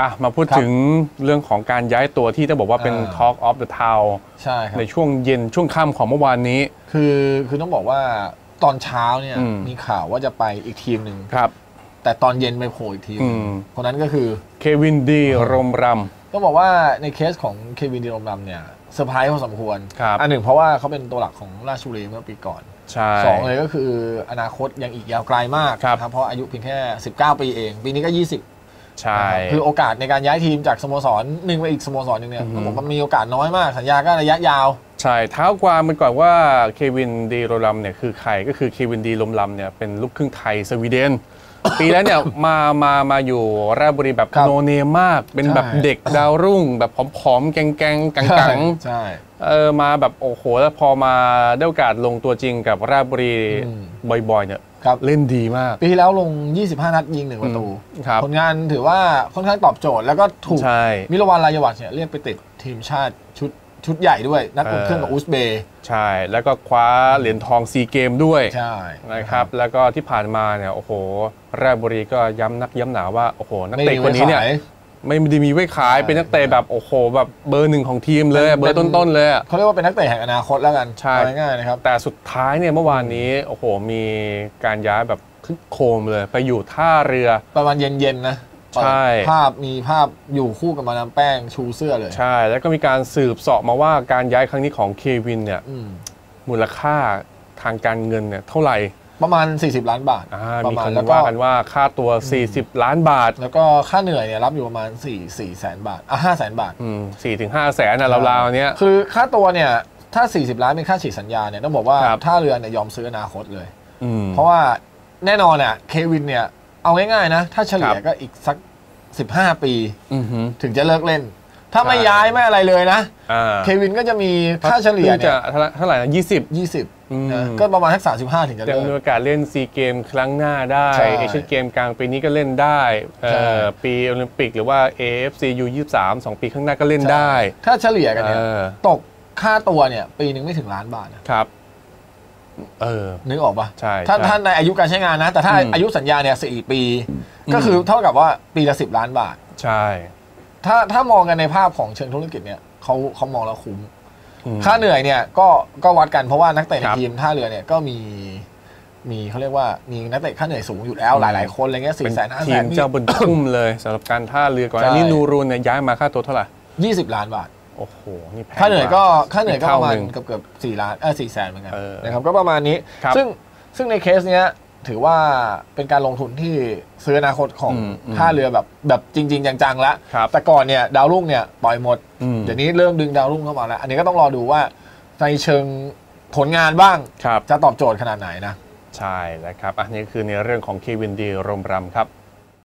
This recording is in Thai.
อะมาพูดครับถึงเรื่องของการย้ายตัวที่จะบอกว่าเป็นอ่า Talk of the Town ใช่ครับในช่วงเย็นช่วงค่ำของเมื่อวานนี้ คือคือต้องบอกว่าตอนเช้าเนี่ยอืมมีข่าวว่าจะไปอีกทีมหนึ่งครับ แต่ตอนเย็นไปโผล่อีกทีมหนึ่งอืมคนนั้นก็คือเควินดีรมรต้องบอกว่าในเคสของเควินดีรมรัมเนี่ยเซอร์ไพรส์พอสมควรครับอันหนึ่งเพราะว่าเขาเป็นตัวหลักของราชบุรีเมื่อปีก่อนำใช่สองเลยก็คืออนาคตยังอีกยาวไกลมากครับนะเพราะอายุเพียงแค่ 19 ปีเอง ปีนี้ก็ 20 ใช่นะครับคือโอกาสในการย้ายทีมจากสโมสรหนึ่งไปอีกสโมสรหนึ่งเนี่ยอือฮึต้องบอกว่ามีโอกาสน้อยมาก สัญญาก็ระยะยาว ใช่เท้าความมันก่อนว่าเควินดีโรมรัมเนี่ยคือใครก็คือเควินดีรมรัมเนี่ยเป็นลูกครึ่งไทยสวีเดน ปีแล้วเนี่ยมามามาอยู่ราชบุรีแบบครับโนเนมมาก เป็นแบบใช่เด็กดาวรุ่ง แบบผอมๆ แกงๆกังๆใช่ เออมาแบบโอ้โหแล้วพอมาได้โอกาสลงตัวจริงกับราชบุรีอืมบ่อยๆเนี่ยครับเล่นดีมาก ปีที่แล้วลง 25 นัดยิงหนึ่งประตูครับผลงานถือว่าค่อนข้างตอบโจทย์แล้วก็ถูกใช่มิรวรรณรายวัชเนี่ยเรียกไปติดทีมชาติชุดชุดใหญ่ด้วย นัดอุ่นเครื่องกับเอออุซเบย์ใช่ แล้วก็คว้าเหรียญทองซีเกมด้วยใช่นะครับ แล้วก็ที่ผ่านมาเนี่ยโอ้โห ราชบุรีก็ย้ำนักย้ำหนาว่า โอ้โห นักไม่เตะมีคไว้นนี้เนี่ยขาย ไม่ได้มีไว้ขายใช่เป็นนักเตะแบบโอ้โหแบบเบอร์หนึ่งของทีมเลยเป็นเบอร์ต้นๆเลยอะเขาเรียกว่าเป็นนักเตะแห่งอนาคตแล้วกันใช่เอาง่ายๆนะครับแต่สุดท้ายเนี่ยเมื่อวานนี้โอ้โหมีการย้ายแบบคึกโครมเลยไปอยู่ท่าเรือประมาณเย็นๆนะใช่ภาพมีภาพอยู่คู่กับมาดามแป้งชูเสื้อเลย ใช่ แล้วก็มีการสืบเสาะมาว่าการย้ายครั้งนี้ของเควินเนี่ยอืมมูลค่าทางการเงินเนี่ยเท่าไหร่ ประมาณ 40 ล้านบาทอ่าประมีมาคณนแล้วก็ว่ากันว่าค่าตัว 40 ล้านบาท แล้วก็ค่าเหนื่อยเนี่ยรับอยู่ประมาณ 4 4แสนบาทอะ5แสนบาทอืมสี่ถึงห้าแสนนะราวๆเนี้ยคือค่าตัวเนี่ยถ้า 40 ล้านเป็นค่าฉีดสัญญาเนี่ยต้องบอกว่าครับท่าเรือเนี่ยยอมซื้ออนาคตเลยอืมเพราะว่าแน่นอนอะเควินเนี่ยเอาง่ายๆนะ ถ้าเฉลี่ยครับก็อีกสัก 15 ปีอือหือถึงจะเลิกเล่น ถ้าไม่ใช่ย้ายไม่อะไรเลยนะอ่าเควินก็จะมีค่าเฉลี่ยพิ่งเนี่จะยเท่าไหร่เท่าไหร่นะยี่สิบ20อืมนะก็ประมาณสัก35ถึงจะจะเลิมีกโอกาสเล่นซีเกมครั้งหน้าได้ใช่เอเชียนเกมกลางปีนี้ก็เล่นได้เอ่ใช่อปีโอลิมปิกหรือว่า AFC U23 สองปีข้างหน้าก็เล่นได้ ถ้าเฉลี่ยกันเนี่ยเออตกค่าตัวเนี่ย ปีหนึ่งไม่ถึงล้านบาทนะครับเออนึกออกปะใช่ถ้าใช่ท่านในอายุการใช้งานนะ แต่ถ้าอืมอายุสัญญาเนี่ยสี่ปีอืมก็คือเท่ากับว่าปีละสิบล้านบาท ใช่ ถ้าถ้ามองกันในภาพของเชิงธุรกิจเนี่ยเขาเขามองแล้วคุ้มอืมค่าเหนื่อยเนี่ยก็ก็วัดกันเพราะว่านักเตะในครับทีมท่าเรือเนี่ยก็มีมีเขาเรียกว่ามีนักเตะค่าเหนื่อยสูงอยู่แล้วอืมหลาย ๆ คนอะไรเงี้ยเป็สี่นแสนห้าทีแสมนเจ้าบนทุ่มเลยสำหรับการท่าเรือก่อนใช่อันนี้นูรูนเนี่ยย้ายมาค่าตัวเท่าไหร่ยี่สิบล้านบาทโอ้โหนี่แพงค่าเหนื่อยก็ว่ค่าเหนื่อยก็เท่าประมาณหนึ่งเกือบเกือบสี่ล้านเออสี่แสนเหมือนกันเออนะครับก็ประมาณนี้ครับซึ่งซึ่งในเคสเนี้ย ถือว่าเป็นการลงทุนที่ซื้ออนาคตของอืมอืมท่าเรือแบบแบบจริง ๆ จังๆแล้วครับแต่ก่อนเนี่ยดาวรุ่งเนี่ยปล่อยหมดอืมเดี๋ยวนี้เริ่มดึงดาวรุ่งเข้ามาแล้ว อันนี้ก็ต้องรอดูว่าในเชิงผลงานบ้างครับจะตอบโจทย์ขนาดไหนนะ ใช่นะครับ อันนี้คือในเรื่องของเควินดีรมรำครับ